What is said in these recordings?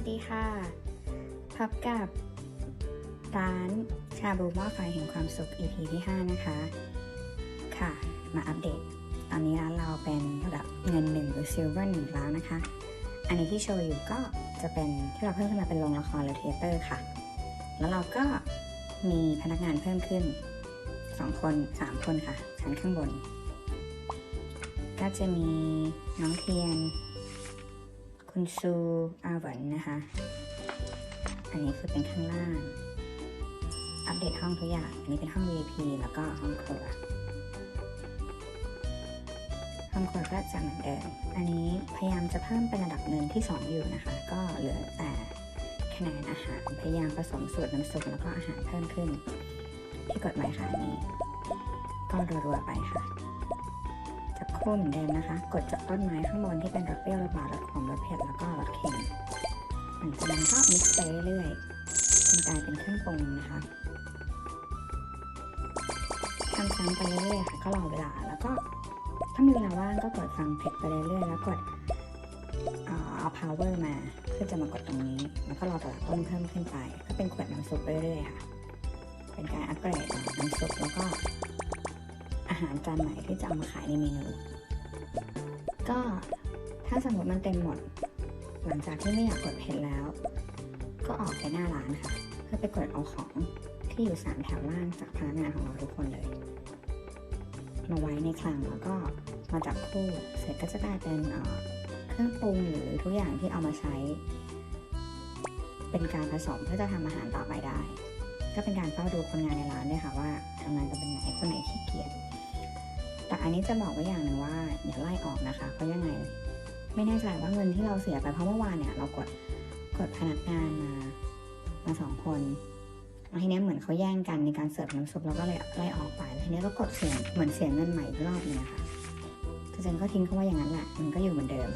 วัสดีค่ะ พบกับร้านชาบูหม้อไฟแห่งความสุข EP ที่ 5 นะคะ ค่ะ มาอัปเดต ตอนนี้ร้านเราเป็นระดับเงินหนึ่งหรือซิลเวอร์หนึ่งแล้วนะคะ อันนี้ที่โชว์อยู่ก็จะเป็นที่เราเพิ่มขึ้นมาเป็นโรงละครหรือเทเตอร์ค่ะ แล้วเราก็มีพนักงานเพิ่มขึ้น 2 คน 3 คนค่ะชั้นข้างบน ก็จะมีน้องเทียน คุณซูอาหวันนะคะ อันนี้คือเป็นข้างล่าง อัปเดตห้องทุกอย่าง อันนี้เป็นห้อง VIP แล้วก็ห้องครัว ห้องครัวก็จะเหมือนเดิม อันนี้พยายามจะเพิ่มเป็นระดับเงินที่ 2 อยู่นะคะ ก็เหลือแต่คะแนนอาหาร พยายามผสมสูตรน้ำซุปแล้วก็อาหารเพิ่มขึ้น ที่กดไว้ค่ะนี้ ก็รัวๆไปค่ะ คู่เหมือนเดิมนะคะ กดจากต้นไม้ข้างบนที่เป็นรสเปรี้ยวรสหวานรสขมรสเผ็ดแล้วก็รสเค็มหลังจากนั้นก็มิกซ์ไปเรื่อยๆจนกลายเป็นเครื่องปรุงนะคะทำซ้ำไปเรื่อยๆค่ะก็รอเวลาแล้วก็ถ้ามีเวลาว่างก็กดฟังเพลงไปเรื่อยๆแล้วกดเอ่อเอา power มาเพื่อจะมากดตรงนี้แล้วก็รอแต่ละต้นเพิ่มขึ้นไป ก็เป็นขวดน้ำซุปเรื่อยๆค่ะ เป็นการอัปเกรดน้ำซุปแล้วก็อาหารจานไหนที่จะเอามาขายในเมนู ก็ถ้าสมมติมันเต็มหมด หลังจากที่ไม่อยากกดเพจแล้ว ก็ออกไปหน้าร้านค่ะ เพื่อไปกดเอาของที่อยู่สามแถวล่างจากพนักงานของเราทุกคนเลย มาไว้ในคลังแล้วก็มาจับคู่เสร็จก็จะกลายเป็นเครื่องปรุงหรือทุกอย่างที่เอามาใช้ เป็นการผสมเพื่อจะทำอาหารต่อไปได้ ก็เป็นการเฝ้าดูคนงานในร้านด้วยค่ะว่าทำงานกันเป็นไหนคนไหนขี้เกียจ แต่อันนี้จะบอกไว้อย่างหนึ่งว่าอย่าไล่ออกนะคะ เพราะยังไง ไม่แน่ใจว่าเงินที่เราเสียไปเพราะเมื่อวานเนี่ย เรากดกดพนักงานมามาสองคนทีเนี้ยเหมือนเขาแย่งกันในการเสิร์ฟน้ำซุปเราก็เลยไล่ออกไปทีเนี้ยก็กดเสียงเหมือนเสียงเงินใหม่อีกรอบนึงอะค่ะคือเจนก็ทิ้งเขาไว้อย่างนั้นแหละมันก็อยู่เหมือนเดิม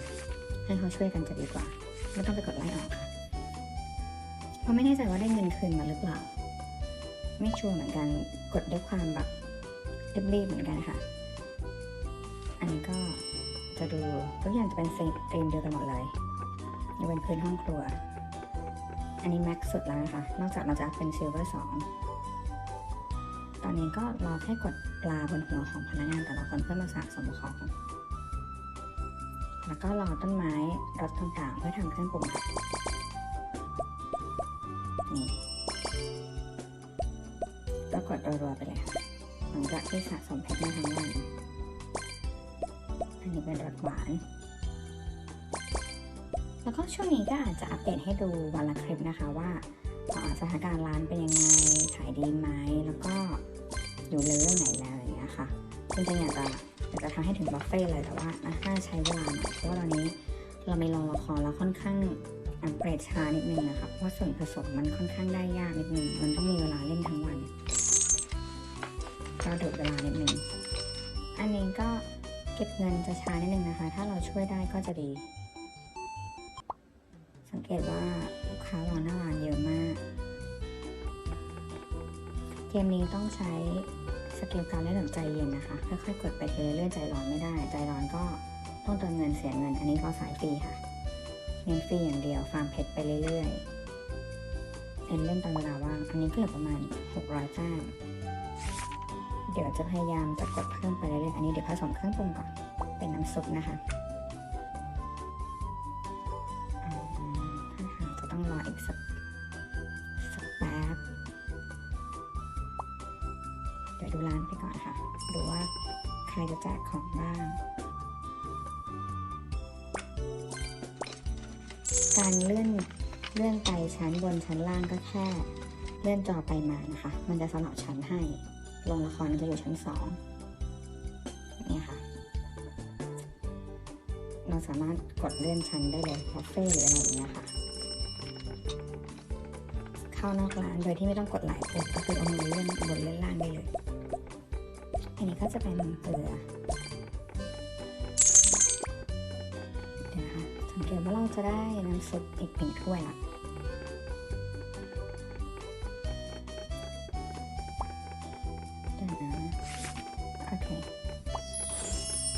ให้เขาช่วยกันจะดีกว่าไม่ต้องไปกดไล่ออกค่ะเพราะไม่แน่ใจว่าได้เงินคืนมาหรือเปล่า ไม่ชัวร์เหมือนกันกดด้วยความแบบรีบๆเหมือนกันค่ะ อันนี้ก็จะดูทุกอย่างจะเป็นเซตเตรียมเดียวกันหมดเลยยกเว้นพื้นห้องครัว อันนี้แม็กสุดแล้วนะคะ นอกจากเราจะเป็นซิลเวอร์สองตอนนี้ก็รอแค่กดปลาบนหัวของพนักงานแต่ละคนเพื่อมาสะสมของ แล้วก็รอต้นไม้รถต่างๆ เพื่อทำเครื่องปรุงค่ะนี่ก็กดรัวๆไปเลยค่ะหลังจากที่สะสมเพชรมาทั้งวัน เป็นรสหวาน แล้วก็ช่วงนี้ก็อาจจะอัปเดตให้ดูวันละคลิปนะคะว่าสถานการณ์ร้านเป็นยังไง ขายดีไหม แล้วก็อยู่เลเวลไหนแล้วอย่างเงี้ยค่ะจริงๆอยากจะอยากจะทำให้ถึงบัฟเฟ่ต์เลยแต่ว่าน่าใช้เวลาหน่อยเพราะว่าตอนนี้เราไมีลงละครแล้วค่อนข้างอัปเกรดช้านิดนึงนะคะเพราะส่วนผสมมันค่อนข้างได้ยากนิดนึง มันต้องมีเวลาเล่นทั้งวันก็ดูดเวลานิดนึง เก็บเงินจะช้านิดนึงนะคะ ถ้าเราช่วยได้ก็จะดี สังเกตว่าลูกค้ารอหน้าร้านเยอะมาก เกมนี้ต้องใช้สกิลการเล่นแบบใจเย็นนะคะ ค่อยๆกดไปเรื่อยๆใจร้อนไม่ได้ ใจร้อนก็ต้องเติมเงินเสียเงิน อันนี้ก็สายฟรีค่ะ เน้นฟรีอย่างเดียว ฟาร์มเพชรไปเรื่อยๆเล่นเล่นตามเวลาว่าง อันนี้ก็เหลือประมาณ 600แต้ม เดี๋ยวจะพยายามจะกดเพิ่มไปเรื่อยๆอันนี้เดี๋ยวผสมเครื่องปรุงก่อน เป็นน้ำซุปนะคะอาหาจะต้องรออีกสักสักแป๊บเดี๋ยวดูร้านไปก่อนค่ะ ดูว่าใครจะแจกของบ้าง การเลื่อนเลื่อนไปชั้นบนชั้นล่างก็แค่ เลื่อนจอไปมานะคะ มันจะสลับชั้นให้ โรงละครจะอยู่ชั้นสองนี่ค่ะ เราสามารถกดเลื่อนชั้นได้เลยคาเฟ่หรืออะไรอย่างเงี้ยค่ะ เข้านอกร้านโดยที่ไม่ต้องกดหลายปุ่มก็คือเอามือเลื่อนบนเลื่อนล่างได้เลย อันนี้ก็จะเป็นเกลือเดี๋ยวนะคะสังเกตว่าเราจะได้น้ำซุปอีกหนึ่งถ้วยละ โอเค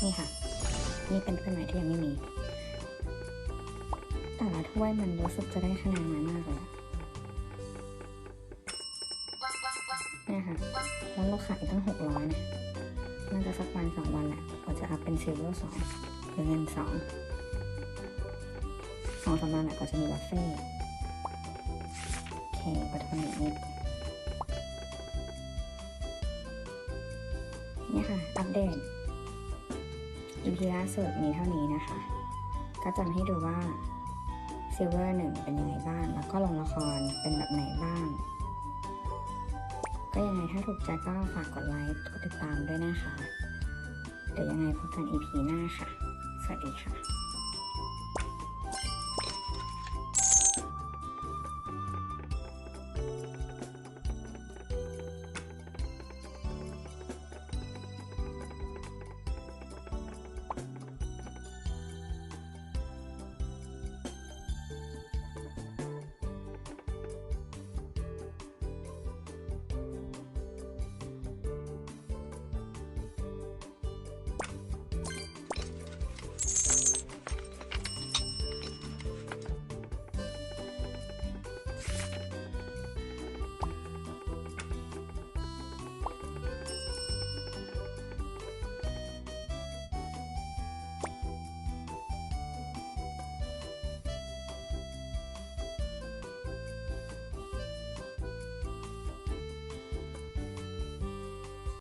นี่ค่ะ นี่เป็นเครื่องหมายที่ยังไม่มี แต่ละถ้วยมันรู้สึกจะได้คะแนนน้อยมากเลยนี่ค่ะ แล้วเราขายตั้งหกร้อยเนี่ยน่าจะสักวันสองวันแหละกว่าจะอัพเป็นซิลเวอร์สองหรือเงินสองสองสามวันแหละกว่าจะมีบัฟเฟ่โอเคกว่าจะคนอีกนิ เนี่ยค่ะ อัปเดต EP ล่าสุดมีเท่านี้นะคะ ก็จะให้ดูว่าซิลเวอร์หนึ่งเป็นยังไงบ้าง แล้วก็ลงละครเป็นแบบไหนบ้าง ก็ยังไงถ้าถูกใจก็ฝากกดไลค์ กดติดตามด้วยนะคะ เดี๋ยวยังไงพบกัน EP หน้าค่ะ สวัสดีค่ะ